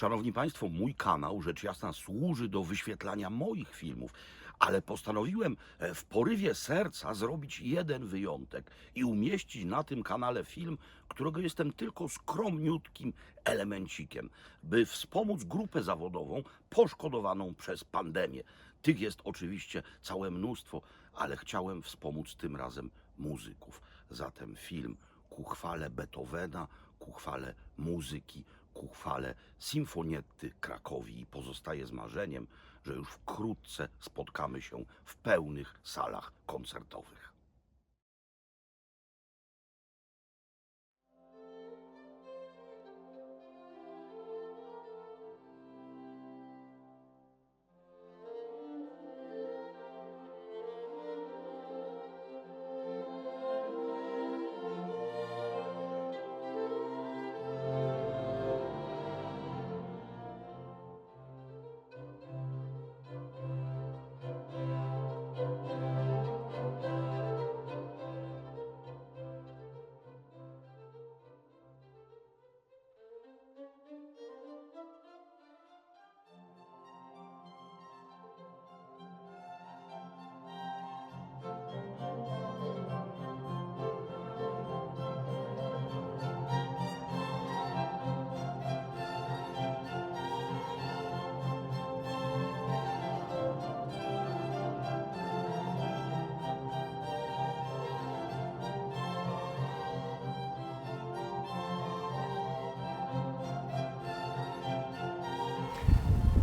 Szanowni Państwo, mój kanał, rzecz jasna, służy do wyświetlania moich filmów, ale postanowiłem e, w porywie serca zrobić jeden wyjątek i umieścić na tym kanale film, którego jestem tylko skromniutkim elemencikiem, by wspomóc grupę zawodową poszkodowaną przez pandemię. Tych jest oczywiście całe mnóstwo, ale chciałem wspomóc tym razem muzyków. Zatem film ku chwale Beethovena, ku chwale muzyki, ku chwale Sinfonietty Krakowi i pozostaje z marzeniem, że już wkrótce spotkamy się w pełnych salach koncertowych.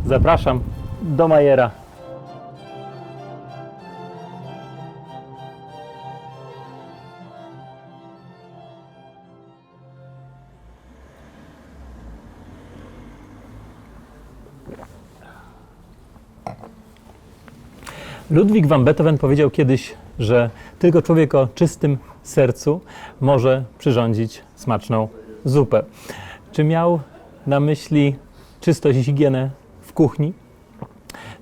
Zapraszam do Majera. Ludwig van Beethoven powiedział kiedyś, że tylko człowiek o czystym sercu może przyrządzić smaczną zupę. Czy miał na myśli czystość i higienę kuchni?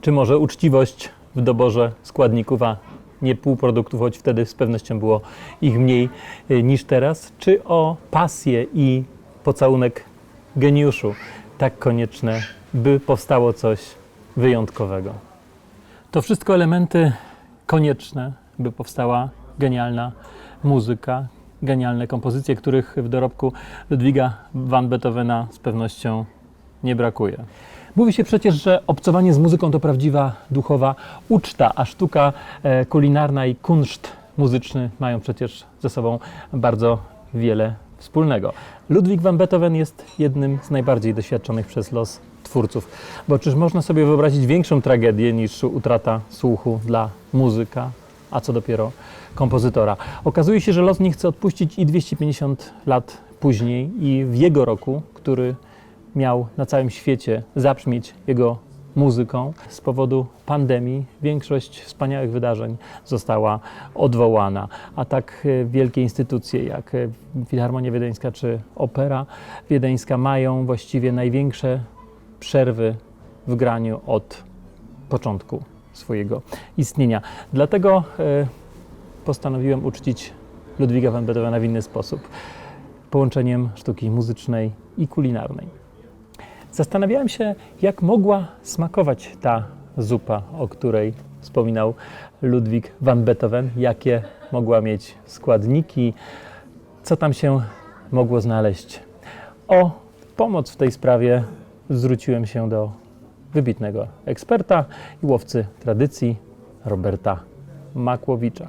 Czy może uczciwość w doborze składników, a nie półproduktów, choć wtedy z pewnością było ich mniej y, niż teraz? Czy o pasję i pocałunek geniuszu tak konieczne, by powstało coś wyjątkowego? To wszystko elementy konieczne, by powstała genialna muzyka, genialne kompozycje, których w dorobku Ludwiga van Beethovena z pewnością nie brakuje. Mówi się przecież, że obcowanie z muzyką to prawdziwa duchowa uczta, a sztuka e, kulinarna i kunszt muzyczny mają przecież ze sobą bardzo wiele wspólnego. Ludwig van Beethoven jest jednym z najbardziej doświadczonych przez los twórców, bo czyż można sobie wyobrazić większą tragedię niż utrata słuchu dla muzyka, a co dopiero kompozytora. Okazuje się, że los nie chce odpuścić i 250 lat później i w jego roku, który miał na całym świecie zabrzmieć jego muzyką. Z powodu pandemii większość wspaniałych wydarzeń została odwołana, a tak e, wielkie instytucje jak e, Filharmonia Wiedeńska czy Opera Wiedeńska mają właściwie największe przerwy w graniu od początku swojego istnienia. Dlatego e, postanowiłem uczcić Ludwiga van Beethovena w inny sposób połączeniem sztuki muzycznej i kulinarnej. Zastanawiałem się, jak mogła smakować ta zupa, o której wspominał Ludwig van Beethoven, jakie mogła mieć składniki, co tam się mogło znaleźć. O pomoc w tej sprawie zwróciłem się do wybitnego eksperta i łowcy tradycji Roberta Makłowicza.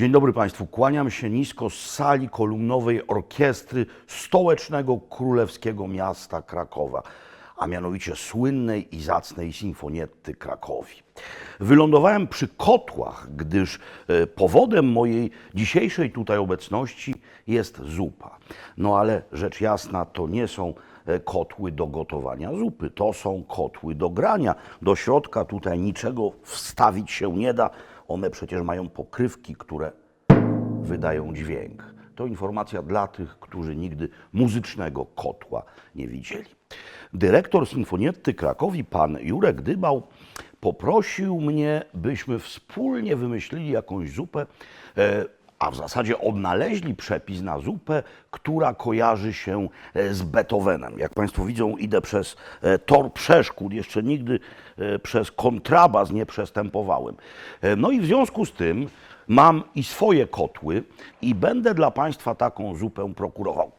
Dzień dobry Państwu, kłaniam się nisko z sali kolumnowej orkiestry stołecznego królewskiego miasta Krakowa, a mianowicie słynnej i zacnej Sinfonietty Krakowi. Wylądowałem przy kotłach, gdyż e, powodem mojej dzisiejszej tutaj obecności jest zupa. No ale rzecz jasna, to nie są e, kotły do gotowania zupy, to są kotły do grania. Do środka tutaj niczego wstawić się nie da. One przecież mają pokrywki, które wydają dźwięk. To informacja dla tych, którzy nigdy muzycznego kotła nie widzieli. Dyrektor Sinfonietty Krakowi, pan Jurek Dybał, poprosił mnie, byśmy wspólnie wymyślili jakąś zupę, e, a w zasadzie odnaleźli przepis na zupę, która kojarzy się e, z Beethovenem. Jak Państwo widzą, idę przez e, tor przeszkód, jeszcze nigdy e, przez kontrabas nie przestępowałem. No i w związku z tym mam i swoje kotły i będę dla Państwa taką zupę prokurował.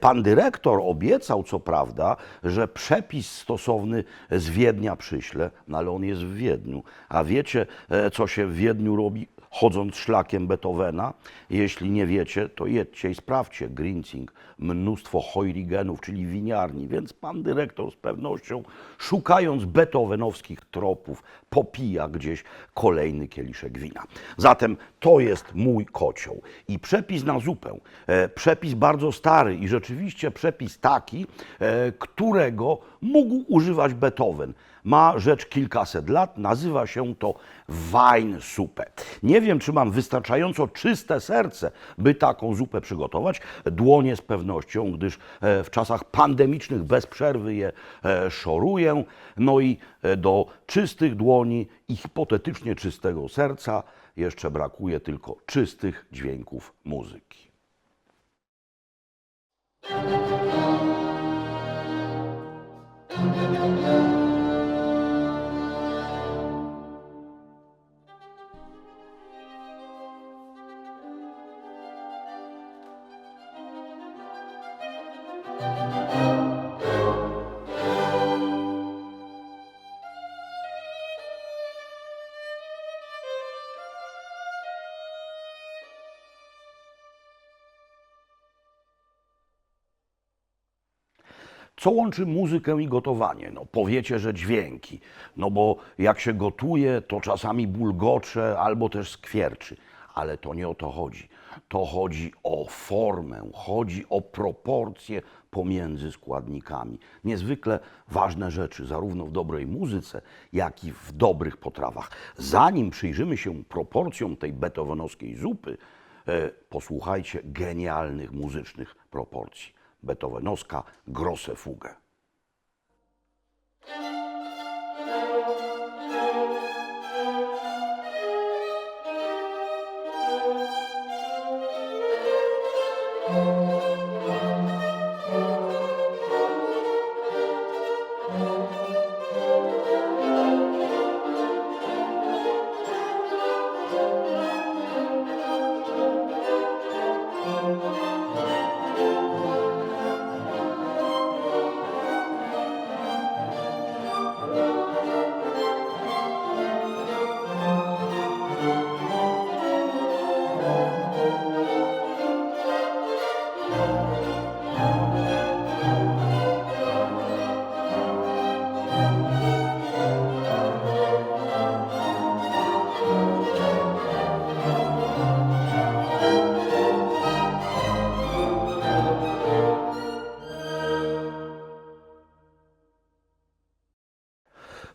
Pan dyrektor obiecał, co prawda, że przepis stosowny z Wiednia przyśle, no ale on jest w Wiedniu. A wiecie, co się w Wiedniu robi, chodząc szlakiem Beethovena? Jeśli nie wiecie, to jedźcie i sprawdźcie. Grinzing, mnóstwo hojrigenów, czyli winiarni. Więc pan dyrektor z pewnością, szukając beethovenowskich tropów, popija gdzieś kolejny kieliszek wina. Zatem to jest mój kocioł. I przepis na zupę. E, przepis bardzo stary i rzeczywiście przepis taki, e, którego mógł używać Beethoven. Ma rzecz kilkaset lat, nazywa się to wine supę. Nie wiem, czy mam wystarczająco czyste serce, by taką zupę przygotować. Dłonie z pewnością, gdyż e, w czasach pandemicznych bez przerwy je e, szoruję. No i e, do czystych dłoni i hipotetycznie czystego serca jeszcze brakuje tylko czystych dźwięków muzyki. Co łączy muzykę i gotowanie? No powiecie, że dźwięki. No bo jak się gotuje, to czasami bulgocze albo też skwierczy. Ale to nie o to chodzi. To chodzi o formę, chodzi o proporcje pomiędzy składnikami. Niezwykle ważne rzeczy, zarówno w dobrej muzyce, jak i w dobrych potrawach. Zanim przyjrzymy się proporcjom tej beethovenowskiej zupy, e, posłuchajcie genialnych muzycznych proporcji. Beethovenowska grosse Fuge.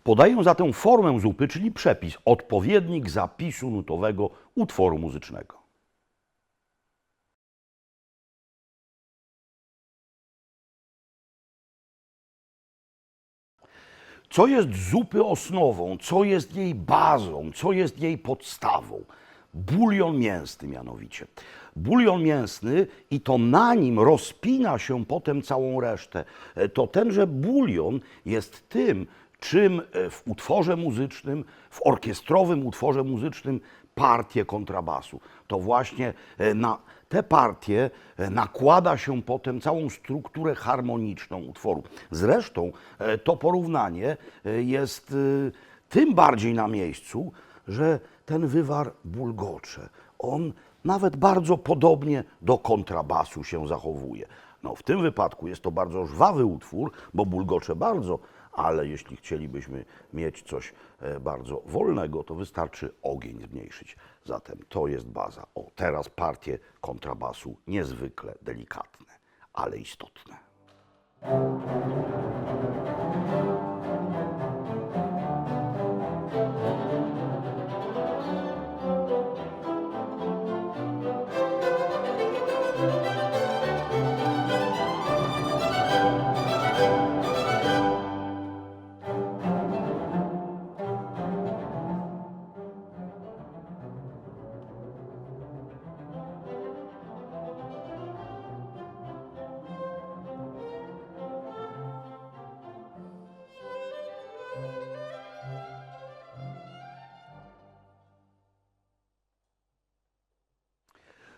Podaję zatem formę zupy, czyli przepis, odpowiednik zapisu nutowego utworu muzycznego. Co jest zupy osnową, co jest jej bazą, co jest jej podstawą? Bulion mięsny mianowicie. Bulion mięsny i to na nim rozpina się potem całą resztę. E, To tenże bulion jest tym, czym e, w utworze muzycznym, w orkiestrowym utworze muzycznym partie kontrabasu. To właśnie e, na te partie e, nakłada się potem całą strukturę harmoniczną utworu. Zresztą to porównanie jest tym bardziej na miejscu, że ten wywar bulgocze. On nawet bardzo podobnie do kontrabasu się zachowuje. No, w tym wypadku jest to bardzo żwawy utwór, bo bulgocze bardzo, ale jeśli chcielibyśmy mieć coś e, bardzo wolnego, to wystarczy ogień zmniejszyć. Zatem to jest baza. O, teraz partie kontrabasu niezwykle delikatne, ale istotne.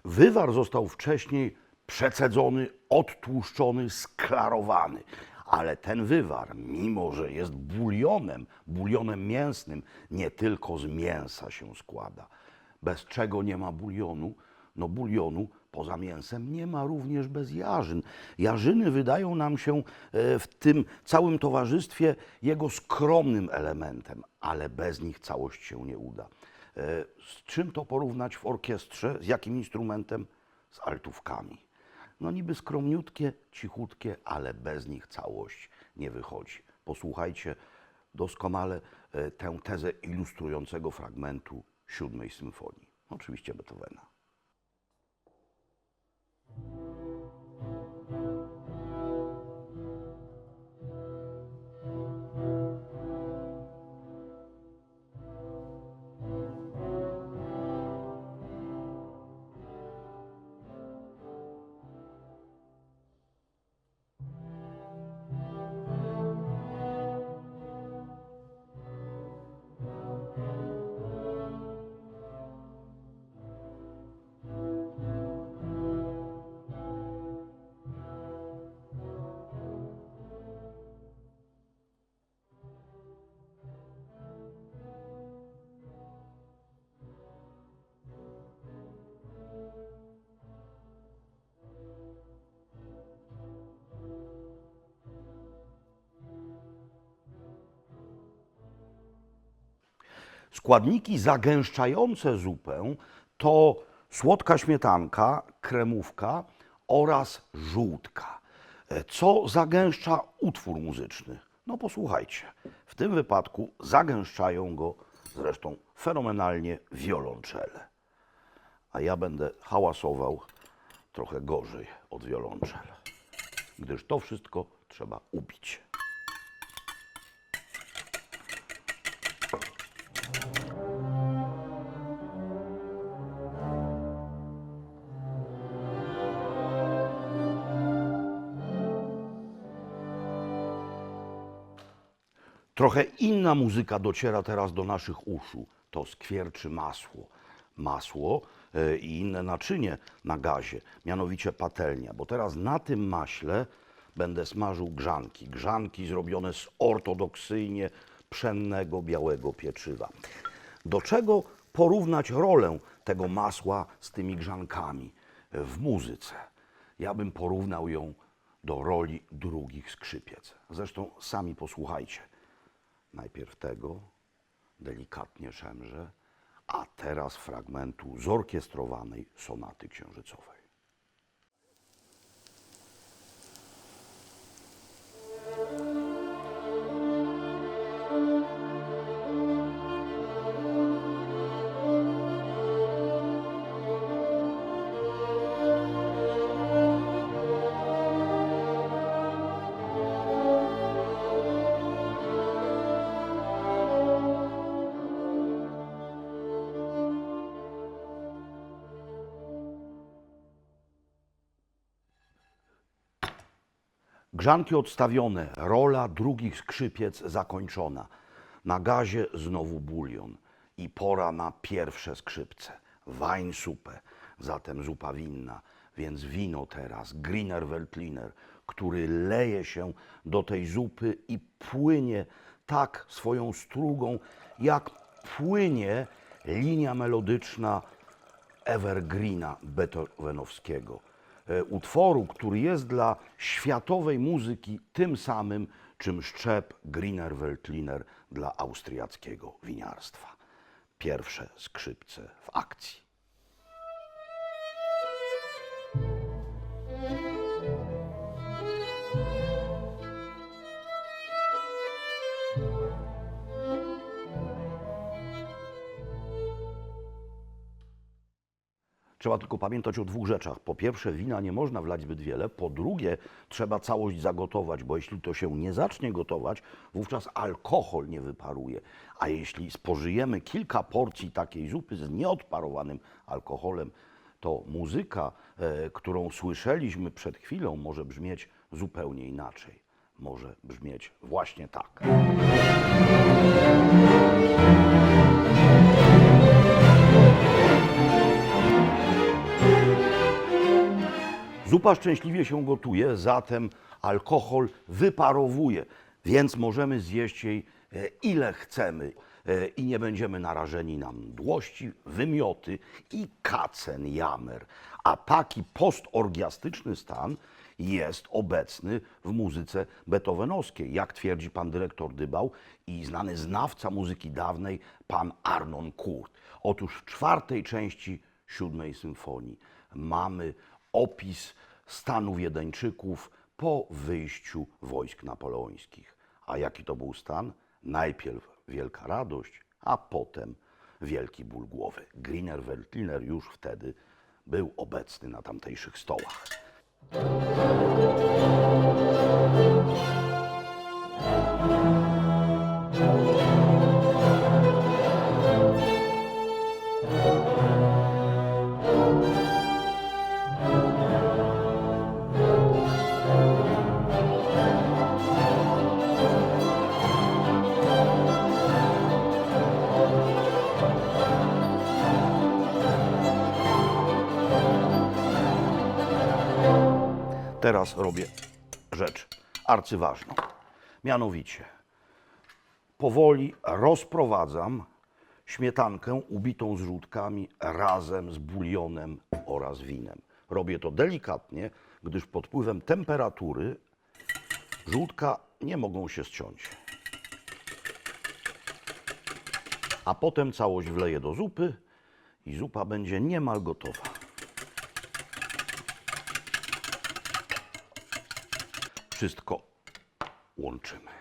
Wywar został wcześniej przecedzony, odtłuszczony, sklarowany. Ale ten wywar, mimo że jest bulionem, bulionem mięsnym, nie tylko z mięsa się składa. Bez czego nie ma bulionu? No bulionu poza mięsem nie ma również bez jarzyn. Jarzyny wydają nam się e, w tym całym towarzystwie jego skromnym elementem, ale bez nich całość się nie uda. E, Z czym to porównać w orkiestrze? Z jakim instrumentem? Z altówkami. No niby skromniutkie, cichutkie, ale bez nich całość nie wychodzi. Posłuchajcie doskonale e, tę tezę ilustrującego fragmentu siódmej symfonii. Oczywiście Beethovena. Składniki zagęszczające zupę to słodka śmietanka, kremówka oraz żółtka. E, Co zagęszcza utwór muzyczny? No posłuchajcie. W tym wypadku zagęszczają go zresztą fenomenalnie wiolonczele. A ja będę hałasował trochę gorzej od wiolonczel, gdyż to wszystko trzeba ubić. Trochę inna muzyka dociera teraz do naszych uszu. To skwierczy masło. Masło e, i inne naczynie na gazie, mianowicie patelnia, bo teraz na tym maśle będę smażył grzanki. Grzanki zrobione z ortodoksyjnie pszennego białego pieczywa. Do czego porównać rolę tego masła z tymi grzankami w muzyce? Ja bym porównał ją do roli drugich skrzypiec. Zresztą sami posłuchajcie. Najpierw tego, delikatnie szemrze, a teraz fragmentu zorkiestrowanej sonaty księżycowej. Grzanki odstawione, rola drugich skrzypiec zakończona. Na gazie znowu bulion i pora na pierwsze skrzypce. Wein supę, zatem zupa winna, więc wino teraz, Griner Veltliner, który leje się do tej zupy i płynie tak swoją strugą, jak płynie linia melodyczna evergreena beethovenowskiego. E, Utworu, który jest dla światowej muzyki tym samym, czym szczep Griner Veltliner dla austriackiego winiarstwa. Pierwsze skrzypce w akcji. Trzeba tylko pamiętać o dwóch rzeczach. Po pierwsze, wina nie można wlać zbyt wiele. Po drugie, trzeba całość zagotować, bo jeśli to się nie zacznie gotować, wówczas alkohol nie wyparuje. A jeśli spożyjemy kilka porcji takiej zupy z nieodparowanym alkoholem, to muzyka, e, którą słyszeliśmy przed chwilą, może brzmieć zupełnie inaczej. Może brzmieć właśnie tak. Zupa szczęśliwie się gotuje, zatem alkohol wyparowuje, więc możemy zjeść jej e, ile chcemy e, i nie będziemy narażeni na mdłości, wymioty i kacen jamer. A taki postorgiastyczny stan jest obecny w muzyce beethovenowskiej, jak twierdzi pan dyrektor Dybał i znany znawca muzyki dawnej, pan Arnon Kurt. Otóż w czwartej części siódmej symfonii mamy opis stanu Wiedeńczyków po wyjściu wojsk napoleońskich. A jaki to był stan? Najpierw wielka radość, a potem wielki ból głowy. Griner Veltliner już wtedy był obecny na tamtejszych stołach. Teraz robię rzecz arcyważną. Mianowicie, powoli rozprowadzam śmietankę ubitą z żółtkami razem z bulionem oraz winem. Robię to delikatnie, gdyż pod wpływem temperatury żółtka nie mogą się ściąć. A potem całość wleję do zupy i zupa będzie niemal gotowa. Wszystko łączymy.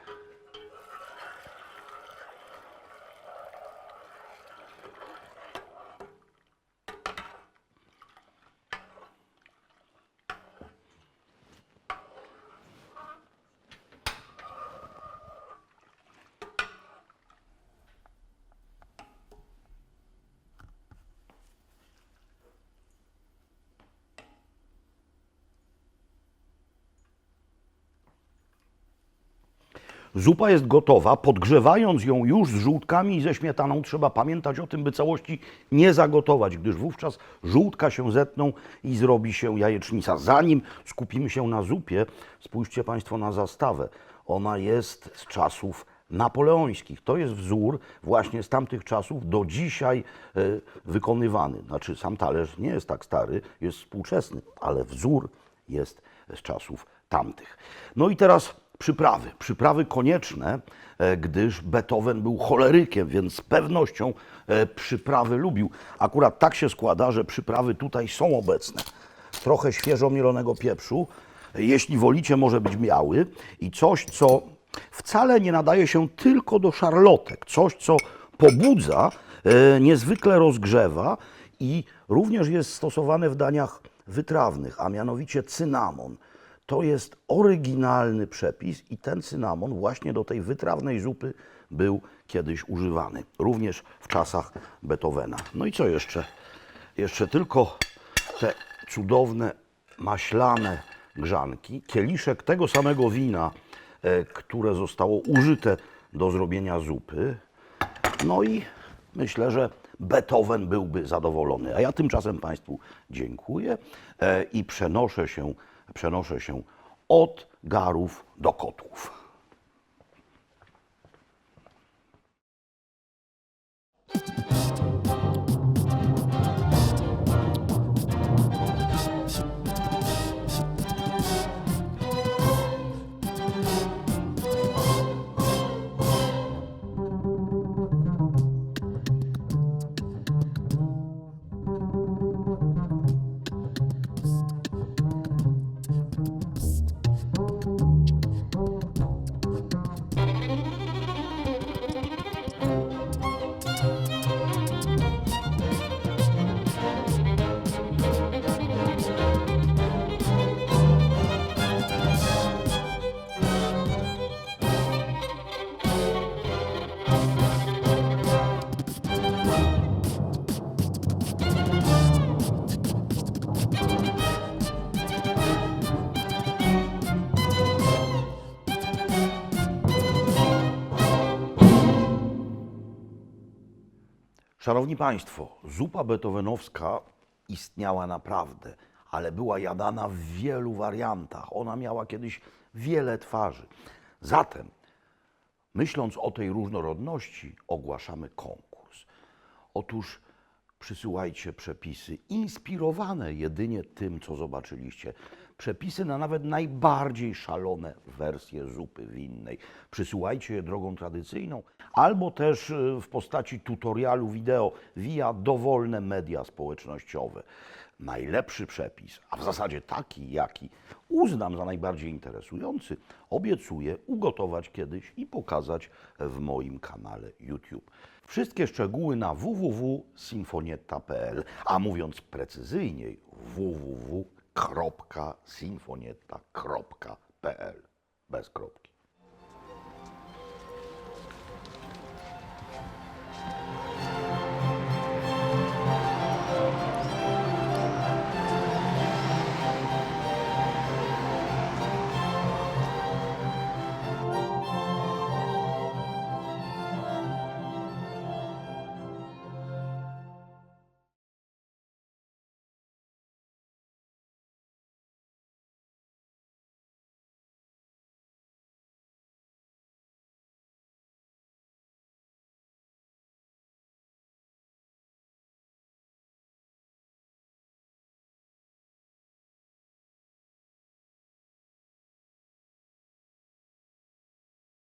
Zupa jest gotowa. Podgrzewając ją już z żółtkami i ze śmietaną, trzeba pamiętać o tym, by całości nie zagotować, gdyż wówczas żółtka się zetną i zrobi się jajecznica. Zanim skupimy się na zupie, spójrzcie Państwo na zastawę. Ona jest z czasów napoleońskich. To jest wzór właśnie z tamtych czasów do dzisiaj e, wykonywany. Znaczy sam talerz nie jest tak stary, jest współczesny, ale wzór jest z czasów tamtych. No i teraz przyprawy. Przyprawy konieczne, e, gdyż Beethoven był cholerykiem, więc z pewnością e, przyprawy lubił. Akurat tak się składa, że przyprawy tutaj są obecne. Trochę świeżo mielonego pieprzu, e, jeśli wolicie, może być biały i coś, co wcale nie nadaje się tylko do szarlotek. Coś, co pobudza, niezwykle rozgrzewa i również jest stosowane w daniach wytrawnych, a mianowicie cynamon. To jest oryginalny przepis i ten cynamon właśnie do tej wytrawnej zupy był kiedyś używany, również w czasach Beethovena. No i co jeszcze? Jeszcze tylko te cudowne maślane grzanki, kieliszek tego samego wina, e, które zostało użyte do zrobienia zupy. No i myślę, że Beethoven byłby zadowolony. A ja tymczasem Państwu dziękuję e, i przenoszę się, przenoszę się od garów do kotłów. Szanowni Państwo, zupa beethovenowska istniała naprawdę, ale była jadana w wielu wariantach. Ona miała kiedyś wiele twarzy. Zatem, myśląc o tej różnorodności, ogłaszamy konkurs. Otóż przysyłajcie przepisy inspirowane jedynie tym, co zobaczyliście. Przepisy na nawet najbardziej szalone wersje zupy winnej. Przysyłajcie je drogą tradycyjną albo też y, w postaci tutorialu wideo via dowolne media społecznościowe. Najlepszy przepis, a w zasadzie taki, jaki uznam za najbardziej interesujący, obiecuję ugotować kiedyś i pokazać w moim kanale YouTube. Wszystkie szczegóły na www.sinfonietta.pl, a mówiąc precyzyjniej www.sinfonietta.pl bez kropki.